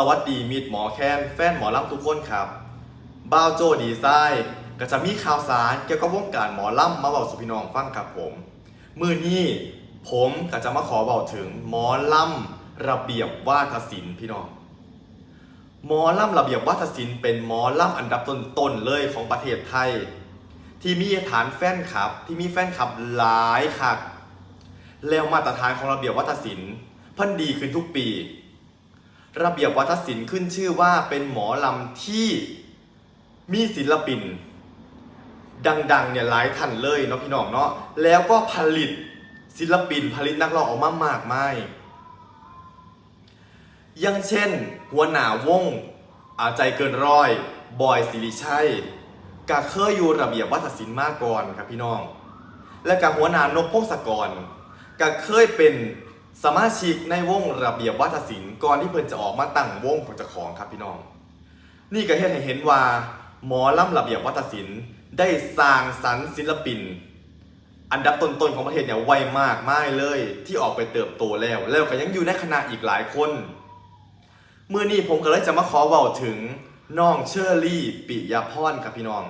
สวัสดีมิตรหมอแคนแฟนหมอลำทุกคนครับบ้าวโจดีไซน์ก็จะมีข่าวสารเกี่ยวกับวงการหมอลำมาบอกสุพี่น้องฟังครับผม มือนี้ผมก็จะมาขอบอกถึงหมอลำระเบียบวาทศิลป์พี่น้อง หมอลำระเบียบวัฒศิลป์เป็นหมอลำอันดับต้นๆเลยของประเทศไทย ที่มีฐานแฟนคลับ ที่มีแฟนคลับหลายคักแล้วมาตรฐานของระเบียบวัฒศิลป์พิ่นดีขึ้นทุกปี ระเบียบวัฒศิลป์ขึ้นชื่อว่าเป็นหมอลำที่มีศิลปิน ดังๆเนี่ยหลายท่านเลยเนาะพี่น้องเนาะแล้วก็ผลิตศิลปินผลิตนักร้องออกมามากมายย่างเช่น หัวหน้าวงอาใจเกินร้อย บอยสิริชัยกะเคยอยู่ระเบียบวัฒนศิลป์มาก่อนครับพี่น้อง และกับหัวหน้านกพงศกรกะเคยเป็น สมาชิกในวงระเบียบวัฒนศิลป์ก่อนที่เพิ่นจะออกมาตั้งวงของเจ้าของครับพี่น้อง นี่ก็เฮ็ดให้เห็นว่า หมอลำระเบียบวัฒนศิลป์ได้สร้างสรรค์ศิลปิน อันดับต้นๆของประเทศเนี่ยไวมากมายเลยที่ออกไปเติบโตแล้ว แล้วก็ยังอยู่ในคณะอีกหลายคนเมื่อนี้ผมก็เลยจะมาขอเว้าถึงน้องเชอรี่ปิยพรครับพี่น้อง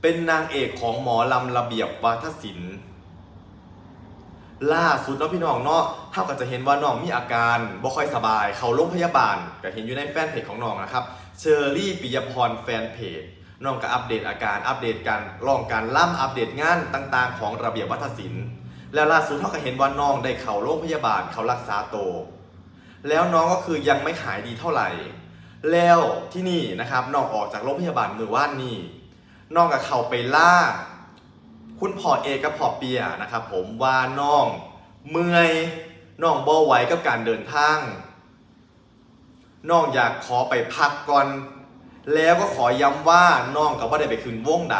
เป็นนางเอกของหมอลำระเบียบวาทศิลป์ ล่าสุดเนาะพี่น้องเนาะเท่ากับจะเห็นว่าน้องมีอาการบ่ค่อยสบาย เขาโรงพยาบาลก็เห็นอยู่ในแฟนเพจของน้องนะครับเชอรี่ปิยพรแฟนเพจน้องก็อัปเดตอาการอัปเดตการลองการล่ำอัปเดตงานต่างๆ ของระเบียบวัฒนศิลป์ แล้วล่าสุดเท่ากับเห็นว่าน้องได้เข้าโรงพยาบาลเขารักษาโต แล้วน้องก็คือยังไม่หายดีเท่าไหร่ แล้วที่นี่นะครับน้องออกจากโรงพยาบาลมือว่านนี่น้องกับเข้าไปล่า คุณพ่อเอกกับพ่อเปียนะครับผมว่าน้องเมื่อยน้องบ่ไหวกับการเดินทางน้องอยากขอไปพักก่อน แล้วก็ขอย้ำว่าน้องกับว่าได้ไปคืนวงใด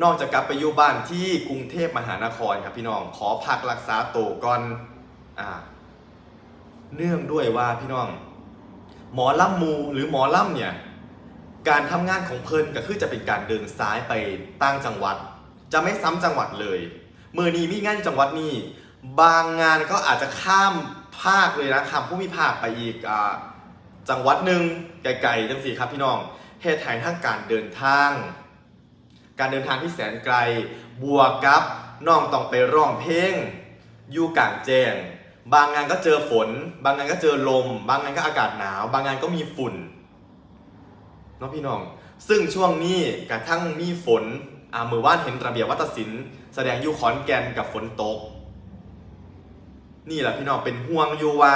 น้องจะกลับไปอยู่บ้านที่กรุงเทพมหานครครับพี่น้องขอพักรักษาตัวก่อนอ่าเนื่องด้วยว่าพี่น้อง หมอล่ำมูหรือหมอล่ำเนี่ยการทำงานของเพิ่นก็คือจะเป็นการเดินซ้ายไปตั้งจังหวัด จะไม่ซ้ำจังหวัดเลยมือนี้มีงานจังหวัดนี้บางงานก็อาจจะข้ามภาคเลยนะข้ามผู้มีภาคไปอีกอ่าจังหวัดหนึ่งไกลๆจังสี่ครับพี่น้องเหตุไทยทั้งการเดินทาง การเดินทางที่แสนไกลบวกกับน้องต้องไปร้องเพลงอยู่กลางแจ้งบางงานก็เจอฝน บางงานก็เจอลม บางงานก็อากาศหนาว บางงานก็มีฝุ่นเนาะพี่น้อง ซึ่งช่วงนี้กระทั่งมีฝน มือว่านเห็นระเบียบวัฒนศิลป์แสดงอยู่ขอนแก่นกับฝนตก นี่แหละพี่น้องเป็นห่วงอยู่ว่า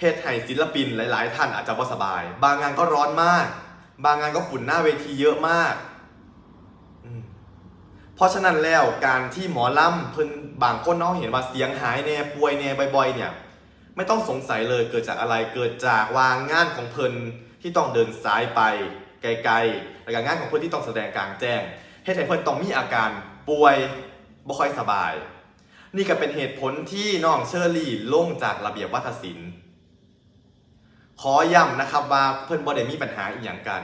เฮ็ดให้ศิลปินหลาย ๆ ท่านอาจจะบ่สบาย บางงานก็ร้อนมาก บางงานก็ฝุ่นหน้าเวทีเยอะมาก เพราะฉะนั้นแล้วการที่หมอลำเพิ่นบางคนเนาะเห็นว่าเสียงหายแน่ป่วยแน่บ่อยๆเนี่ย ไม่ต้องสงสัยเลยเกิดจากอะไรเกิดจากวางงานของเพิ่นที่ต้องเดินสายไปไกลๆและการงานของเพิ่นที่ต้องแสดงกลางแจ้ง เฮ็ดให้เพิ่นต้องมีอาการป่วยบ่ค่อยสบาย นี่ก็เป็นเหตุผลที่น้องเชอรี่ลงจากระเบียบวัฒศิลป์ขอย้ำนะครับว่าเพิ่นบ่ได้มีปัญหาอีกอย่างกัน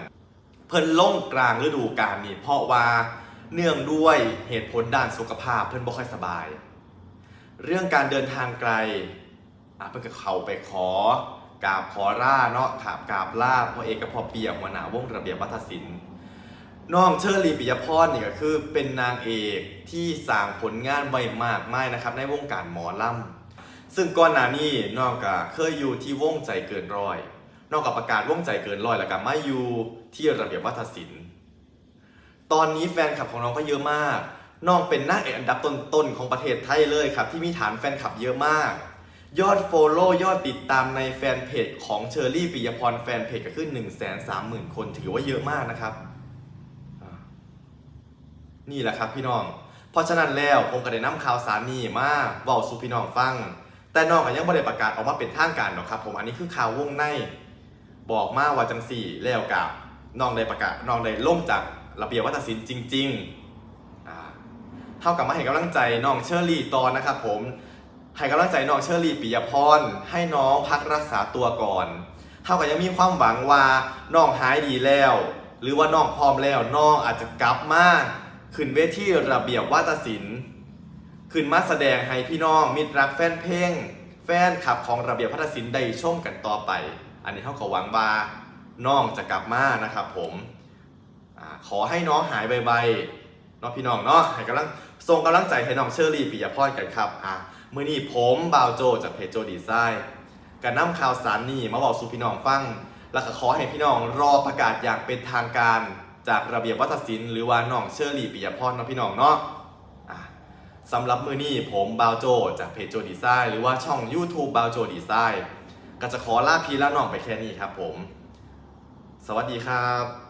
เพิ่นล่งกลางฤดูกาลนี่เพราะว่าเนื่องด้วยเหตุผลด้านสุขภาพเพิ่นบ่ค่อยสบาย เรื่องการเดินทางไกลอะเพิ่นก็เข้าไปขอกราบขอร่าเนาะถามกราบลาพ่อเอกกับพ่อเปียกหัวหน้าวงระเบียบวัฒศิลป์ น้องเชอรี่ปิยพรนี่ก็คือเป็นนางเอกที่สร้างผลงานไว้มากมายนะครับ ในวงการหมอลำซึ่งก่อนหน้านี้น้องก็เคยอยู่ที่วงใจเกินร้อยนอกกับประกาศวงใจเกินร้อยแล้วก็มาอยู่ที่ระเบียบวัฒนศิลป์ตอนนี้แฟนคลับของน้องก็เยอะมาก น้องเป็นนางเอกอันดับต้นๆของประเทศไทยเลยครับ ที่มีฐานแฟนคลับเยอะมาก ยอดโฟโล่ยอดติดตามในแฟนเพจของเชอรี่ปิยพรแฟนเพจก็ขึ้น 1 3 0 0 0 0 คนถือว่าเยอะมากนะครับ นี่แหละครับพี่น้อง เพราะฉะนั้นแล้วผมก็ได้นำข่าวสารนี้มาเว้าสู่พี่น้องฟัง แต่น้องก็ยังไม่ได้ประกาศออกมาเป็นทางการหรอกครับ ผมอันนี้คือข่าววงใน บอกมาว่าจังสี่แล้วกับน้องได้ประกาศน้องได้ล่มจากระเบียบวัฒนศิลป์จริงๆเท่ากับมาให้กำลังใจน้องเชอรี่ตอนนะครับผมให้กำลังใจน้องเชอรี่ปิยพรให้น้องพักรักษาตัวก่อนเท่ากับยังมีความหวังว่าน้องหายดีแล้ว หรือว่าน้องพร้อมแล้วน้องอาจจะกลับมา ขึ้นเวทีระเบียบวัฒนศิลป์ขึ้นมาแสดงให้พี่น้องมิตรรักแฟนเพลงแฟนคลับของระเบียบพัฒนศิลป์ได้ชมกันต่อไป อันนี้เขาก็หวังว่าน้องจะกลับมานะครับผมอขอให้น้องหายไวๆเนาะพี่น้องเนาะให้กำลังส่งกำลังใจให้น้องเชอรี่ปิยพรกันครับอะมื้อนี้ผมบาวโจจากเพจโจดีไซน์การนำข่าวสารนี่มาบอกสู่พี่น้องฟัง แล้วก็ขอให้พี่น้องรอประกาศอย่างเป็นทางการ จากระเบียบวัฒนศิลป์หรือว่าน้องเชอรี่ปิยพรเนาะพี่น้องเนาะสำหรับมือนี้ผมบาวโจจากเพจโจดีไซน์หรือว่าช่อง YouTube บาวโจดีไซน์ก็จะขอลาพี่และน้องไปแค่นี้ครับผม สวัสดีครับ